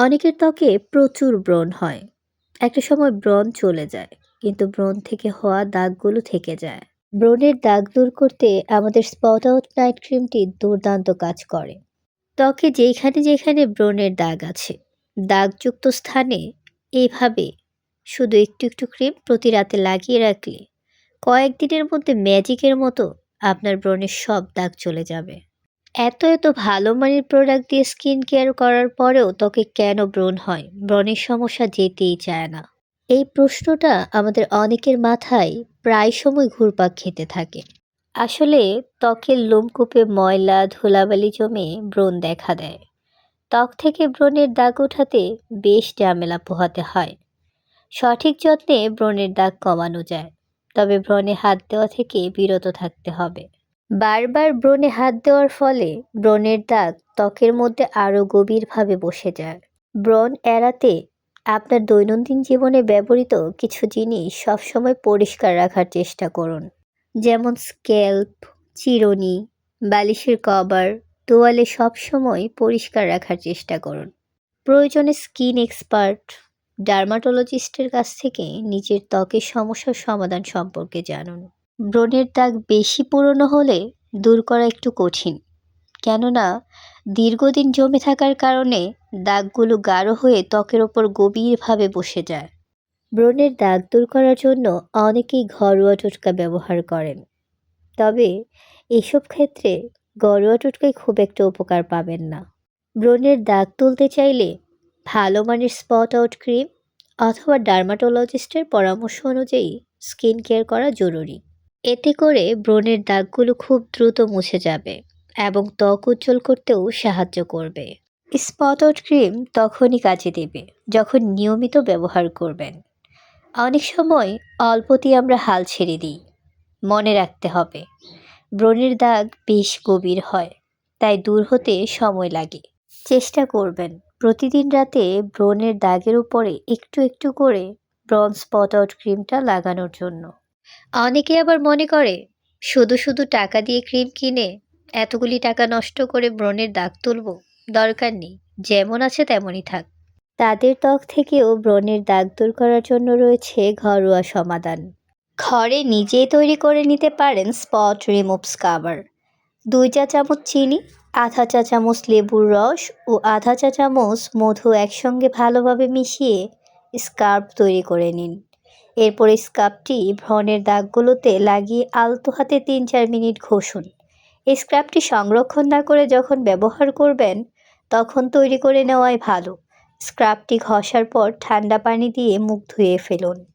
অনেকের ত্বকে প্রচুর ব্রণ হয়। একটা সময় ব্রণ চলে যায়, কিন্তু ব্রণ থেকে হওয়া দাগগুলো থেকে যায়। ব্রণের দাগ দূর করতে আমাদের স্পট আউট নাইট ক্রিমটি দুর্দান্ত কাজ করে। ত্বকে যেখানে যেখানে ব্রণের দাগ আছে, দাগযুক্ত স্থানে এইভাবে শুধু একটু একটু ক্রিম প্রতি রাতে লাগিয়ে রাখলে কয়েকদিনের মধ্যে ম্যাজিকের মতো আপনার ব্রণের সব দাগ চলে যাবে। এত এত ভালো মানের প্রোডাক্ট দিয়ে স্কিন কেয়ার করার পরেও ত্বকে কেন ব্রণ হয়? ব্রণের সমস্যা যেতেই চায় না। এই প্রশ্নটা আমাদের অনেকের মাথায় প্রায় সময় ঘুরপাক খেতে থাকে। আসলে ত্বকের লোমকূপে ময়লা, ধুলাবালি জমে ব্রণ দেখা দেয়। ত্বক থেকে ব্রণের দাগ ওঠাতে বেশ ঝামেলা পোহাতে হয়। সঠিক যত্নে ব্রণের দাগ কমানো যায়, তবে ব্রণে হাত দেওয়া থেকে বিরত থাকতে হবে। বারবার ব্রণে হাত দেওয়ার ফলে ব্রণের দাগ ত্বকের মধ্যে আরও গভীরভাবে বসে যায়। ব্রণ এড়াতে আপনার দৈনন্দিন জীবনে ব্যবহৃত কিছু জিনিস সবসময় পরিষ্কার রাখার চেষ্টা করুন। যেমন স্ক্যাল্প, চিরুনি, বালিশের কভার, তোয়ালে সবসময় পরিষ্কার রাখার চেষ্টা করুন। প্রয়োজনে স্কিন এক্সপার্ট, ডার্মাটোলজিস্টের কাছ থেকে নিজের ত্বকের সমস্যার সমাধান সম্পর্কে জানুন। ব্রণের দাগ বেশি পুরনো হলে দূর করা একটু কঠিন। কেননা, দীর্ঘদিন জমে থাকার কারণে দাগগুলো গাঢ় হয়ে ত্বকের ওপর গভীরভাবে বসে যায়। ব্রণের দাগ দূর করার জন্য অনেকেই ঘরোয়া টোটকা ব্যবহার করেন। তবে এসব ক্ষেত্রে ঘরোয়া টোটকায় খুব একটা উপকার পাবেন না। ব্রণের দাগ তুলতে চাইলে ভালো মানের স্পট আউট ক্রিম অথবা ডার্মাটোলজিস্টের পরামর্শ অনুযায়ী স্কিন কেয়ার করা জরুরি। এতে করে ব্রণের দাগগুলো খুব দ্রুত মুছে যাবে এবং ত্বক উজ্জ্বল করতেও সাহায্য করবে। স্পট ক্রিম তখনই কাজে দেবে যখন নিয়মিত ব্যবহার করবেন। অনেক সময় অল্পতেই আমরা হাল ছেড়ে দিই। মনে রাখতে হবে, ব্রণের দাগ বেশ গভীর হয়, তাই দূর হতে সময় লাগে। চেষ্টা করবেন প্রতিদিন রাতে ব্রণের দাগের উপরে একটু একটু করে ব্রন স্পট আউট ক্রিমটা লাগানোর জন্য। অনেকে আবার মনে করে, শুধু শুধু টাকা দিয়ে ক্রিম কিনে এতগুলি টাকা নষ্ট করে ব্রণের দাগ তুলব? দরকার নেই, যেমন আছে তেমনই থাক। তাদের ত্বক থেকেও ব্রণের দাগ দূর করার জন্য রয়েছে ঘরোয়া সমাধান। ঘরে নিজেই তৈরি করে নিতে পারেন স্পট রিমুভ স্কাবার দুই চা চামচ চিনি, আধা চা চামচ লেবুর রস ও আধা চা চামচ মধু একসঙ্গে ভালোভাবে মিশিয়ে স্কার্ফ তৈরি করে নিন। এরপর স্ক্রাবটি ভ্রণের দাগগুলোতে লাগিয়ে আলতো হাতে তিন চার মিনিট ঘষুন। এই স্ক্রাবটি সংরক্ষণ না করে যখন ব্যবহার করবেন, তখন তৈরি করে নেওয়াই ভালো। স্ক্রাবটি ঘষার পর ঠান্ডা পানি দিয়ে মুখ ধুয়ে ফেলুন।